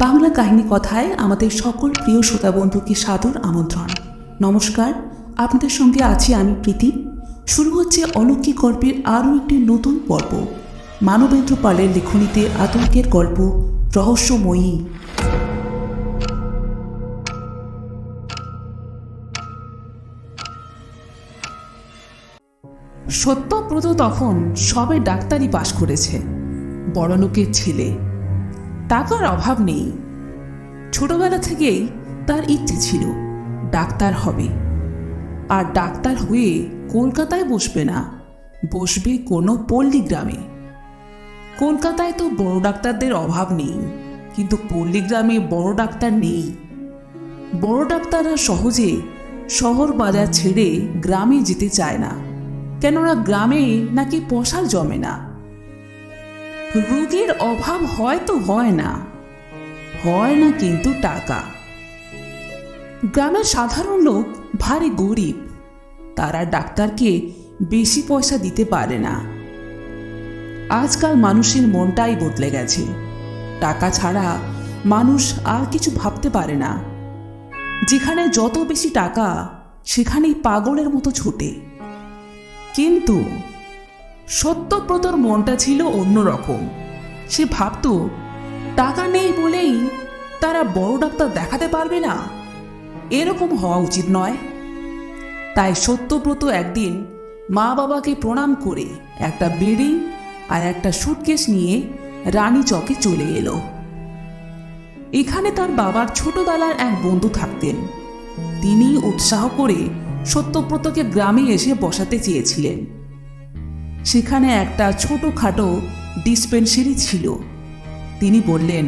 বাংলা কাহিনী কথায় আমাদের সকল প্রিয় শ্রোতা বন্ধুকে সাদর আমন্ত্রণ। নমস্কার, আপনাদের সঙ্গে আছি আমি প্রীতি। শুরু হচ্ছে অলৌকিক গল্পের আরও একটি নতুন পর্ব। মানবেন্দ্র পালের লেখনীতে আতঙ্কের গল্প, রহস্যময়ী। সত্যব্রত তখন সবে ডাক্তারি পাশ করেছে। বড়লোকের ছেলে। টাকার অভাব নেই। ছোটবেলা থেকেই তার ইচ্ছে ছিল, ডাক্তার হবে। আর ডাক্তার হয়ে কলকাতায় বসবে না, বসবে কোনো পল্লী গ্রামে কলকাতায় তো বড় ডাক্তারদের অভাব নেই, কিন্তু পল্লী গ্রামে বড় ডাক্তার নেই। বড় ডাক্তাররা সহজে শহর বাজার ছেড়ে গ্রামে যেতে চায় না, কেননা গ্রামে নাকি পশার জমে না। রোগীর অভাব হয়তো হয় না। হয় না কিন্তু টাকা। গ্রামের সাধারণ লোক ভারী গরিব। তারা ডাক্তারকে বেশি পয়সা দিতে পারে না। আজকাল মানুষের মনটাই বদলে গেছে। টাকা ছাড়া মানুষ আর কিছু ভাবতে পারে না। যেখানে যত বেশি টাকা, সেখানেই পাগলের মতো ছোটে। কিন্তু সত্যব্রতর মনটা ছিল অন্যরকম। সে ভাবত, টাকা নেই বলেই তারা বড় ডাক্তার দেখাতে পারবে না। এরকম হওয়া উচিত নয়। তাই সত্যব্রত একদিন মা বাবাকে প্রণাম করে একটা বেডিং আর একটা সুটকেস নিয়ে রানী চকে চলে এলো। এখানে তার বাবার ছোটবেলার এক বন্ধু থাকতেন। তিনি উৎসাহ করে সত্যব্রতকে গ্রামে এসে বসাতে চেয়েছিলেন। সেখানে একটা ছোটোখাটো ডিসপেন্সারি ছিল। তিনি বললেন,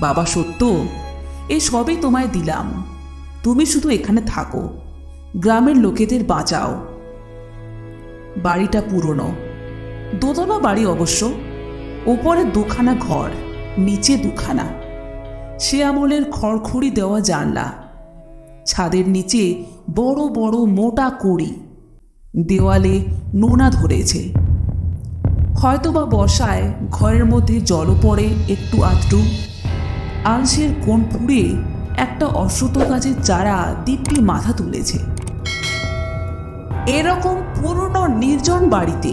বাবা, সত্য, এ সবই তোমায় দিলাম। তুমি শুধু এখানে থাকো। গ্রামের লোকেদের বাঁচাও। বাড়িটা পুরনো। দোতলা বাড়ি অবশ্য। ওপরে দুখানা ঘর, নিচে দুখানা। সে আমলের খড়খড়ি দেওয়া জানলা। ছাদের নিচে বড় বড় মোটা কড়ি। দেওয়ালে নোনা ধরেছে। হয়তোবা বর্ষায় ঘরের মধ্যে জলও পড়ে একটু আধটু। আলসের কোণ ফুড়ে একটা অশ্বত গাছের চারা দিব্যি মাথা তুলেছে। এরকম পুরনো নির্জন বাড়িতে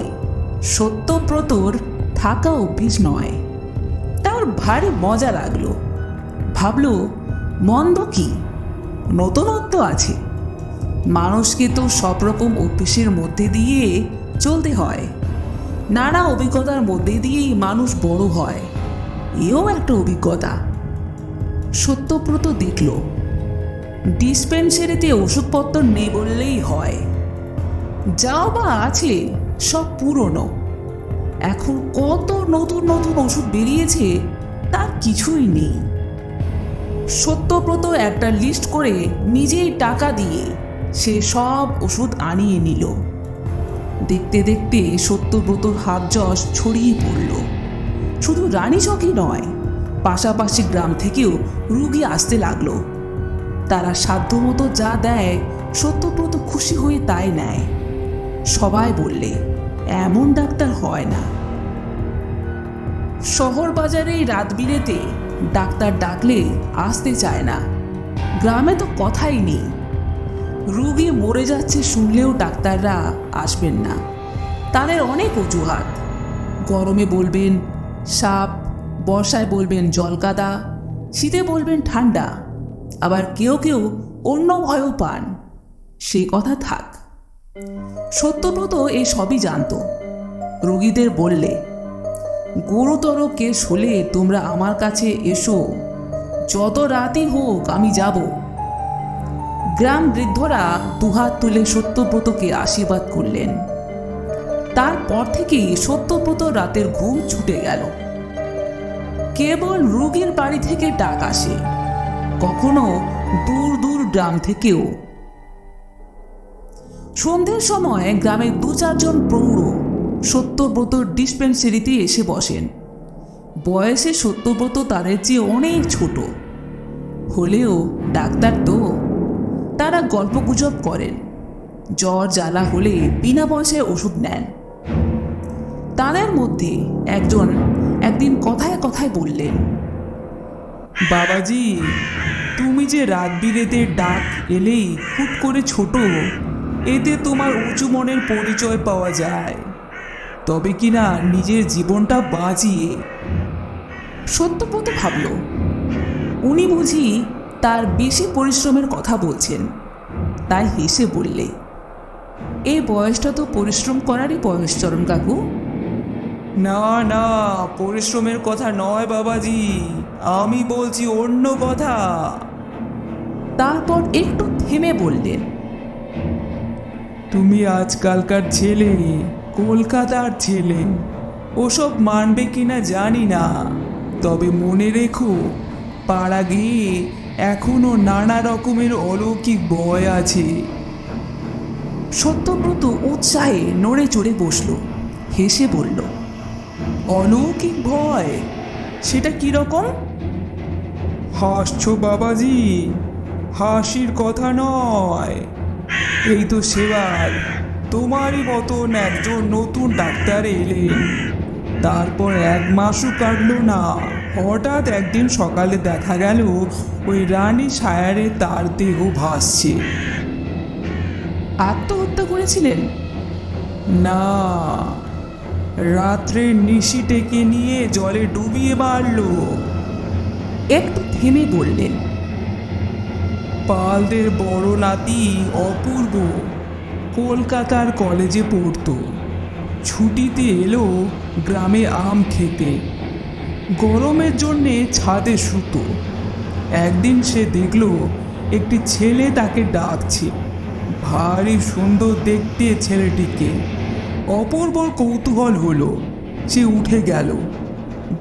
সত্যব্রতর থাকা অভ্যেস নয়। তার ভারী মজা লাগল। ভাবল, মন্দ কি? নতুনত্ব আছে। মানুষকে তো সব রকম অভ্যেসের মধ্যে দিয়ে চলতে হয়। নানা অভিজ্ঞতার মধ্যে দিয়েই মানুষ বড় হয়। এও একটা অভিজ্ঞতা। সত্যব্রত দেখল, ডিসপেন্সারিতে ওষুধপত্র নেই বললেই হয়। যাও বা আছে, সব পুরনো। এখন কত নতুন নতুন ওষুধ বেরিয়েছে, তার কিছুই নেই। সত্যব্রত একটা লিস্ট করে নিজেই টাকা দিয়ে সে সব ওষুধ আনিয়ে নিল। দেখতে দেখতে সত্যব্রতর হাত যশ ছড়িয়ে পড়ল। শুধু রানীচকই নয়, পাশাপাশি গ্রাম থেকেও রুগী আসতে লাগল। তারা সাধ্যমতো যা দেয়, সত্যব্রত খুশি হয়ে তাই নেয়। সবাই বললে, এমন ডাক্তার হয় না। শহর বাজারে রাত বিরেতে ডাক্তার ডাকলে আসতে চায় না। গ্রামে তো কথাই নেই। রুগী মরে যাচ্ছে শুনলেও ডাক্তাররা আসবেন না। তাদের অনেক অজুহাত। গরমে বলবেন সাপ, বর্ষায় বলবেন জলকাদা, শীতে বলবেন ঠান্ডা। আবার কেউ কেউ অন্য ভয়ও পান। সেই কথা থাক। সত্যব্রত এ সবই জানত। রোগীদের বললে, গুরুতর কেস হলে তোমরা আমার কাছে এসো। যত রাতই হোক আমি যাব। গ্রাম বৃদ্ধরা দুহাত তুলে সত্যব্রতকে আশীর্বাদ করলেন। তারপর থেকেই সত্যব্রত রাতের ঘুম ছুটে গেল। কেবল রুগীর বাড়ি থেকে ডাক আসে। কখনো দূর দূর গ্রাম থেকেও। সন্ধ্যের সময় গ্রামের দু চারজন প্রৌঢ় সত্যব্রত ডিসপেন্সারিতে এসে বসেন। বয়সে সত্যব্রত তাদের চেয়ে অনেক ছোট। হলেও ডাক্তার তো তারা গল্পগুজব করেন। জ্বর জ্বালা হলে বিনা পয়সায় ওষুধ নেন। তাদের মধ্যে একজন একদিন কথায় কথায় বললেন, বাবাজি, তুমি যে রাত বিরেতে ডাক এলেই হুট করে ছোট, এতে তোমার উঁচু মনের পরিচয় পাওয়া যায়। তবে কিনা নিজের জীবনটা বাঁচিয়ে? সত্যব্রত ভাবল, উনি বুঝি তার বেশি পরিশ্রমের কথা বলছেন। তাই হেসে বললে এই বয়সটা তো পরিশ্রম করারই বয়স চরণ কাকু। না না পরিশ্রমের কথা নয় বাবাজি আমি বলছি অন্য কথা। তারপর একটু থেমে বললেন তুমি আজকালকার ছেলে কলকাতার ছেলে ওসব মানবে কিনা জানি না। তবে মনে রেখো পাড়া গিয়ে এখনও নানা রকমের অলৌকিক ভয় আছে। সত্যব্রত উৎসাহে নড়ে চড়ে বসল, হেসে বলল, অলৌকিক ভয়? সেটা কি রকম? হাসছো বাবাজি, হাসির কথা নয়। এই তো সেবার, তোমারই মতন একজন নতুন ডাক্তার এলেন। তারপর এক মাসও কাটলো না। হঠাৎ একদিন সকালে দেখা গেল ওই রানী সায়ারে তার দেহ ভাসছে। আত্মহত্যা করেছিলেন? না রাত্রে নিশি টেকে নিয়ে জলে ডুবিয়ে মারলো। একটু থেমে বললেন পালদের বড় নাতি অপূর্ব কলকাতার কলেজে পড়তো। ছুটিতে এলো গ্রামে আম খেতে। গরমের জন্যে ছাদে শুতো। একদিন সে দেখল, একটি ছেলে তাকে ডাকছে। ভারী সুন্দর দেখতে ছেলেটিকে। অপূর্বর কৌতূহল হলো, সে উঠে গেল।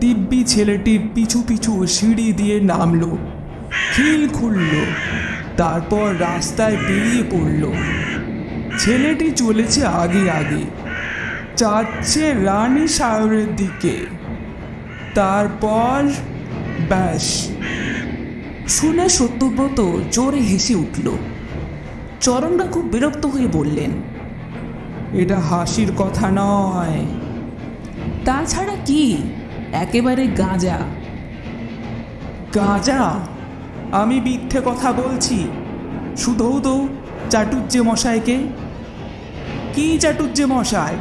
দিব্যি ছেলেটির পিছু পিছু সিঁড়ি দিয়ে নামলো, খিল খুলল, তারপর রাস্তায় বেরিয়ে পড়ল। ছেলেটি চলেছে আগে আগে, চাচ্ছে রানী সাগরের দিকে। তারপর ব্যাস। শুনে সত্যব্রত জোরে হেসে উঠল। চরণরা খুব বিরক্ত হয়ে বললেন, এটা হাসির কথা নয়। তাছাড়া কি? একেবারে গাঁজা। গাঁজা? আমি মিথ্যে কথা বলছি। শুধু তো চাটুজ্জে মশাইকে কি চাটুজ্জে মশাই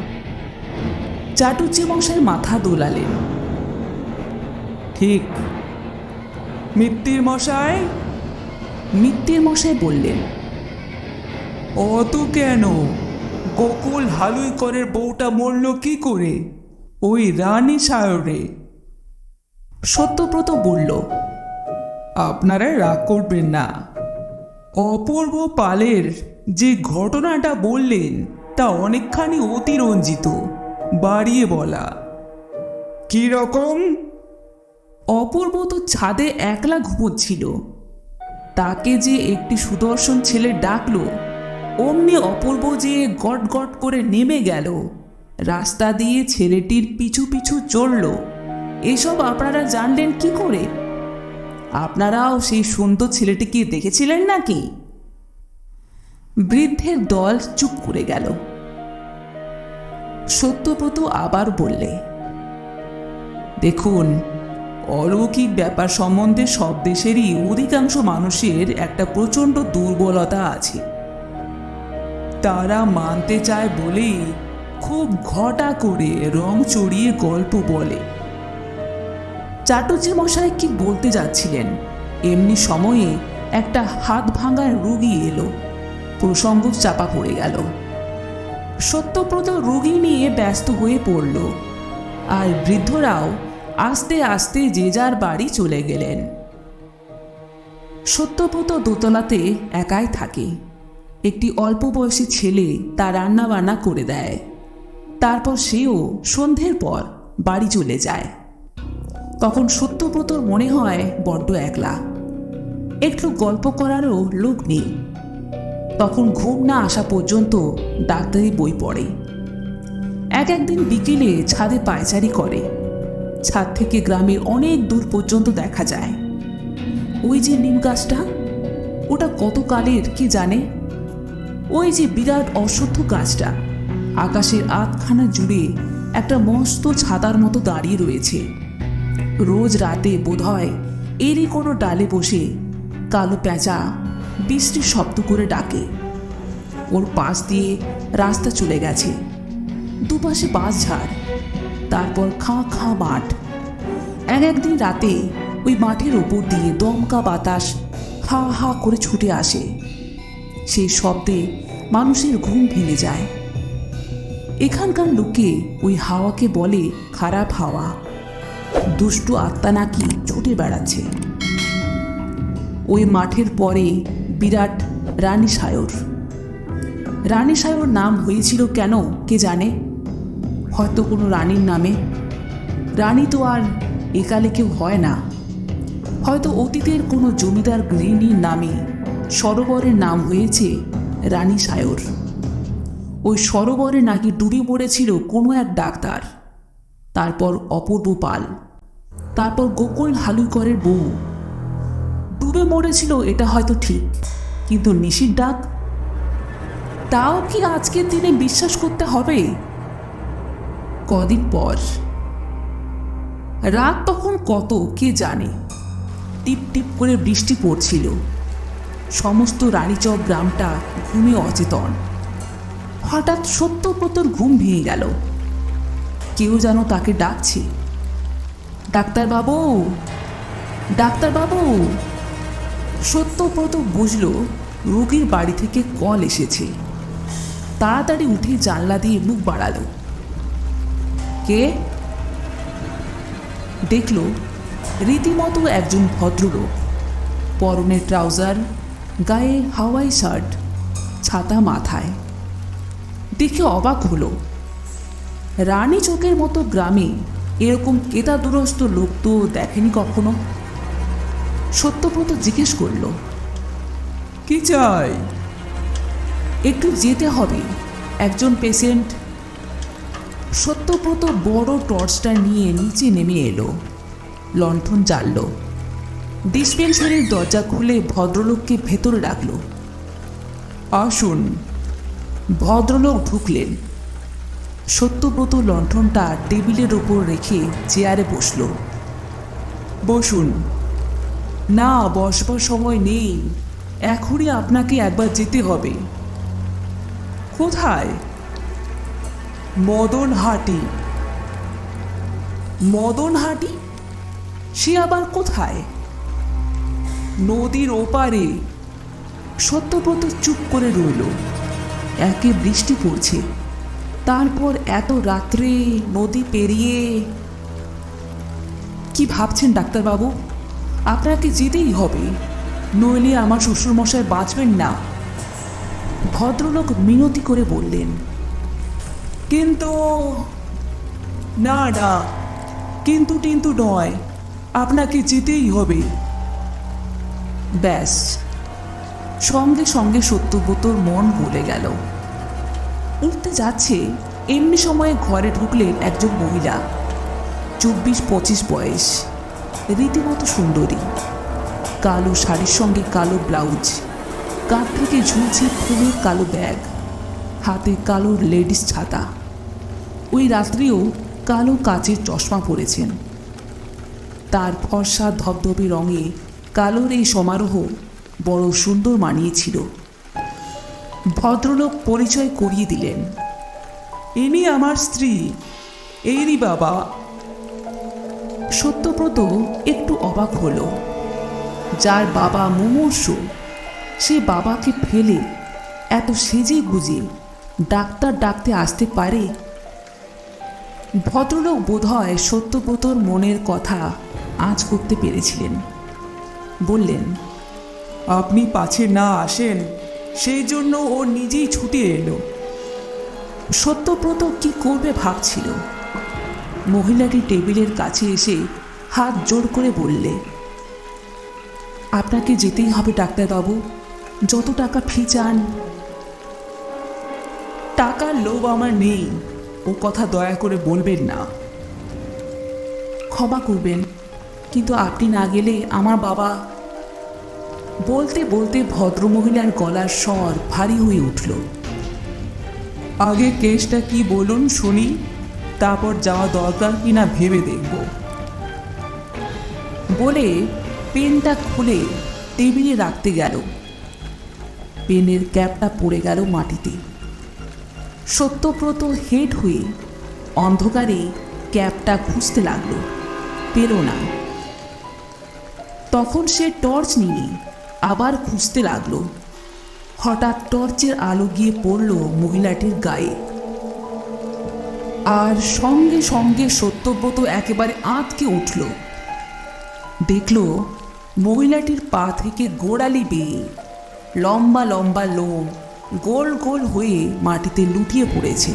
চাটুজ্জে মশাই মাথা দোলালেন। ঠিক। মিত্তির মশাই? মিত্তির মশাই বললেন অত কেন? গোকুল হালুই করের বউটা মরল কি করে? ওই রানী সায়রে। সত্যব্রত বলল আপনারা রাগ করবেন না। অপূর্ব পালের যে ঘটনাটা বললেন তা অনেকখানি অতিরঞ্জিত। বাড়িয়ে বলা কি রকম? অপূর্ব তো ছাদে একলা ঘুমোচ্ছিল। তাকে যে একটি সুদর্শন ছেলে ডাকলো, অমনি অপূর্ব যে গট গট করে নেমে গেল। রাস্তা দিয়ে ছেলেটির পিছু পিছু চড়ল। এসব আপনারা জানলেন কি করে? আপনারাও সেই সুন্দর ছেলেটিকে দেখেছিলেন নাকি? বৃদ্ধের দল চুপ করে গেল। সত্যব্রত আবার বললে, দেখুন অলৌকিক ব্যাপার সম্বন্ধে সব দেশেরই অধিকাংশ মানুষের একটা প্রচণ্ড দুর্বলতা আছে। তারা মানতে চায় বলেই খুব ঘটা করে রং চড়িয়ে গল্প বলে। চাটুর্যে মশাই কি বলতে যাচ্ছিলেন? এমনি সময়ে একটা হাত ভাঙার রুগী এলো। প্রসঙ্গ চাপা পড়ে গেল। সত্যব্রত রুগী নিয়ে ব্যস্ত হয়ে পড়ল। আর বৃদ্ধরাও আস্তে আস্তে যে যার বাড়ি চলে গেলেন। সত্যব্রত দোতলাতে একাই থাকে। একটি অল্প বয়সী ছেলে তার রান্না বান্না করে দেয়। তারপর সেও সন্ধ্যের পর বাড়ি চলে যায়। তখন সত্যব্রতর মনে হয় বড্ড একলা। একটু গল্প করারও লোক নেই। তখন ঘুম না আসা পর্যন্ত ডাক্তারি বই পড়ে। এক একদিন বিকেলে ছাদে পায়চারি করে। ছাদ থেকে গ্রামের অনেক দূর পর্যন্ত দেখা যায়। ওই যে নিম গাছটা, ওটা কত কালের কি জানে? ওই যে বিরাট অশ্বত্থ গাছটা, আকাশের আধখানা জুড়ে একটা মস্ত ছাতার মতো দাঁড়িয়ে রয়েছে। রোজ রাতে বোধহয় এরই কোনো ডালে বসে কালো পেঁচা বৃষ্টির শব্দ করে ডাকে। ওর পাশ দিয়ে রাস্তা চলে গেছে। দুপাশে বাঁশঝাড় তারপর খাঁ খাঁ মাঠ। এক একদিন রাতে ওই মাঠের ওপর দিয়ে দমকা বাতাস হা হা করে ছুটে আসে। সেই শব্দে মানুষের ঘুম ভেঙে যায়। এখানকার লোকে ওই হাওয়াকে বলে খারাপ হাওয়া। দুষ্টু আত্মা নাকি ছুটে বেড়াচ্ছে। ওই মাঠের পরে বিরাট রানী সায়র রানী সায়র নাম হয়েছিল কেন কে জানে? হয়তো কোনো রানীর নামে। রানী তো আর একালে কেউ হয় না। হয়তো অতীতের কোনো জমিদার গৃহিণীর নামে সরোবরের নাম হয়েছে রানী সায়র। ওই সরোবরে নাকি ডুবে পড়েছিল কোনো এক ডাক্তার। তারপর অপূর্ব পাল। তারপর গোকুল হালুইকরের বউ। ডুবে মরেছিল, এটা হয়তো ঠিক, কিন্তু নিশির ডাক? তাও কি আজকের দিনে বিশ্বাস করতে হবে? কদিন পর। রাত তখন কত, কে জানে? টিপ টিপ করে বৃষ্টি পড়ছিল। সমস্ত রানীচক গ্রামটা ঘুমে অচেতন। হঠাৎ সত্যব্রতর ঘুম ভেঙে গেল। কেউ যেন তাকে ডাকছে। ডাক্তারবাবু! ডাক্তারবাবু! সত্যব্রত বুঝল রোগীর বাড়ি থেকে কল এসেছে। তাড়াতাড়ি উঠে জানলা দিয়ে মুখ বাড়ালো। কে? দেখল রীতিমতো একজন ভদ্রলোক পরনে ট্রাউজার, গায়ে হাওয়াই শার্ট, ছাতা মাথায়। দেখে অবাক হলো, রানী চোখের মতো গ্রামে এরকম কেতাদুরস্ত লোক তো দেখেনি কখনো? সত্যব্রত জিজ্ঞেস করল, কি চাই? একটু যেতে হবে, একজন পেশেন্ট সত্যব্রত বড় টর্চটা নিয়ে নিচে নেমে এলো। লণ্ঠন জ্বালল ডিসপেন্সারির দরজা খুলে ভদ্রলোককে ভেতরে ডাকলো আসুন। ভদ্রলোক ঢুকলেন। সত্যব্রত লণ্ঠনটা টেবিলের ওপর রেখে চেয়ারে বসল। বসুন। না, বসবার সময় নেই। এখনই আপনাকে একবার যেতে হবে। কোথায়? মদন হাটি মদন হাটি সে আবার কোথায়? নদীর ওপারে। সত্যব্রত চুপ করে রইল। একে বৃষ্টি পড়ছে। তারপর এত রাত্রে নদী পেরিয়ে কি ভাবছেন ডাক্তারবাবু? আপনাকে যেতেই হবে? নইলে আমার শ্বশুরমশাই বাঁচবেন না। ভদ্রলোক মিনতি করে বললেন কিন্তু না না। কিন্তু টিন্তু নয়। আপনাকে যেতেই হবে। ব্যাস। সঙ্গে সঙ্গে সত্যব্রতর মন গলে গেল। উঠতে যাচ্ছে, এমনি সময়ে ঘরে ঢুকলেন একজন মহিলা। চব্বিশ, পঁচিশ বয়স। রীতিমতো সুন্দরী। কালো শাড়ির সঙ্গে কালো ব্লাউজ। কাঁধ থেকে ঝুলছে ফুলের কালো ব্যাগ। হাতে কালো লেডিস ছাতা। ওই রাত্রিও কালো কাচের চশমা পরেছেন। তার ফর্সা ধবধবে রঙে কালোর এই সমারোহ বড় সুন্দর মানিয়েছিল। ভদ্রলোক পরিচয় করিয়ে দিলেন। ইনি আমার স্ত্রী। এরই বাবা। সত্যব্রত একটু অবাক হলো। যার বাবা মুমূর্ষ, সে বাবাকে ফেলে এত সেজে গুজে ডাক্তার ডাকতে আসতে পারে? ভদ্রলোক বোধহয় সত্যব্রতর মনের কথা আজ করতে পেরেছিলেন। বললেন আপনি পাছে না আসেন সেই জন্য ও নিজেই ছুটে এলো। সত্যব্রত কি করবে ভাবছিল। মহিলাটি টেবিলের কাছে এসে হাত জোর করে বললে আপনাকে যেতেই হবে ডাক্তারবাবু। যত টাকা ফি চান টাকার লোভ আমার নেই। ও কথা দয়া করে বলবেন না। ক্ষমা করবেন, কিন্তু আপনি না গেলে আমার বাবা বলতে বলতে ভদ্রমহিলার গলার স্বর ভারী হয়ে উঠল। আগে কেসটা কি বলুন শুনি, তারপর যাওয়া দরকার কি না ভেবে দেখব। বলে পেনটা খুলে টেবিলে রাখতে গেল। পেনের ক্যাপটা পড়ে গেল মাটিতে। সত্যব্রত হেড হয়ে অন্ধকারে ক্যাপটা খুঁজতে লাগল। পেল না। তখন সে টর্চ নিয়ে আবার খুঁজতে লাগল। হঠাৎ টর্চের আলো গিয়ে পড়ল মহিলাটির গায়ে। আর সঙ্গে সঙ্গে সত্যব্রত একেবারে আঁতকে উঠল। দেখল মহিলাটির পা থেকে গোড়ালি বেয়ে লম্বা লম্বা লোম গোল গোল হয়ে মাটিতে লুটিয়ে পড়েছে।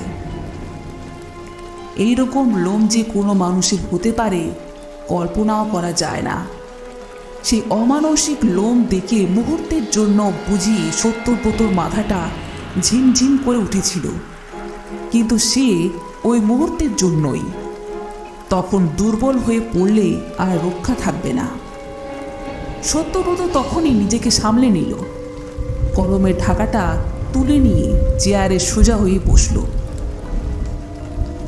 এইরকম লোম যে কোনো মানুষের হতে পারে, কল্পনাও করা যায় না। সেই অমানসিক লোম দেখে মুহূর্তের জন্য বুঝি সত্যব্রতর মাথাটা ঝিমঝিম করে উঠেছিল। কিন্তু সে ওই মুহূর্তের জন্যই। তখন দুর্বল হয়ে পড়লে আর রক্ষা থাকবে না। সত্যব্রত তখনই নিজেকে সামলে নিল। গরমের ঢাকাটা তুলে নিয়ে চেয়ারে সোজা হয়ে বসল।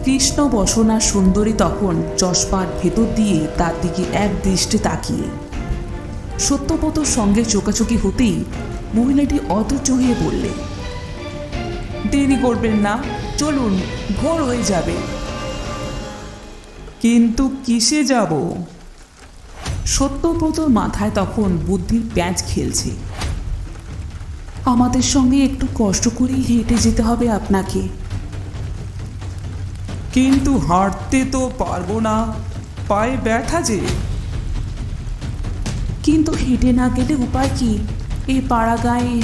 কৃষ্ণ বসনা সুন্দরী তখন চশমার ভেতর দিয়ে তার দিকে এক দৃষ্টে তাকিয়ে। সত্যব্রতর সঙ্গে চোকাচোকি হতেই মহিলাটি অধৈর্য হয়ে বললে, দেরি করবেন না, চলুন, ভোর হয়ে যাবে। কিন্তু কিসে যাব? সত্যব্রতর মাথায় তখন বুদ্ধির প্যাঁচ খেলছে। আমাদের সঙ্গে একটু কষ্ট করেই হেঁটে যেতে হবে আপনাকে। কিন্তু হাঁটতে তো পারব না পায়ে ব্যথা যে। কিন্তু হেঁটে না গেলে উপায় কি? এই পাড়া গায়ে।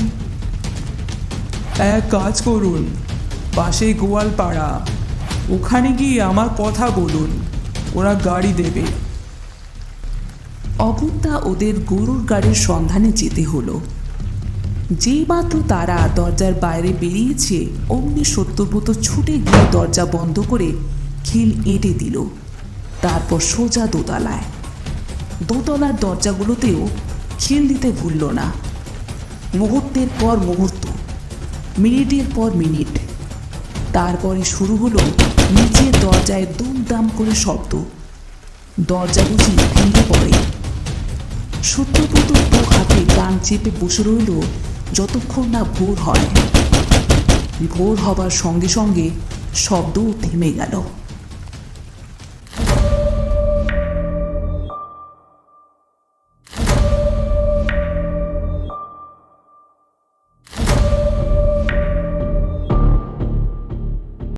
এক কাজ করুন পাশে গোয়ালপাড়া ওখানে গিয়ে আমার কথা বলুন ওরা গাড়ি দেবে। অগত্যা ওদের গরুর গাড়ির সন্ধানে যেতে হলো। যেই মাত্র তারা দরজার বাইরে বেরিয়েছে, অমনি সত্যব্রত ছুটে গিয়ে দরজা বন্ধ করে খিল এঁটে দিল। তারপর সোজা দোতলায়। দোতলার দরজাগুলোতেও খিল দিতে ভুলল না। মুহূর্তের পর মুহূর্ত, মিনিটের পর মিনিট। তারপরে শুরু হলো নিচের দরজায় দুমদাম করে শব্দ। দরজা বুঝি ভেঙে পড়ে। সত্যব্রত দু হাতে গান চেপে বসে রইল যতক্ষণ না ভোর হয়। ভোর হবার সঙ্গে সঙ্গে শব্দও থেমে গেল।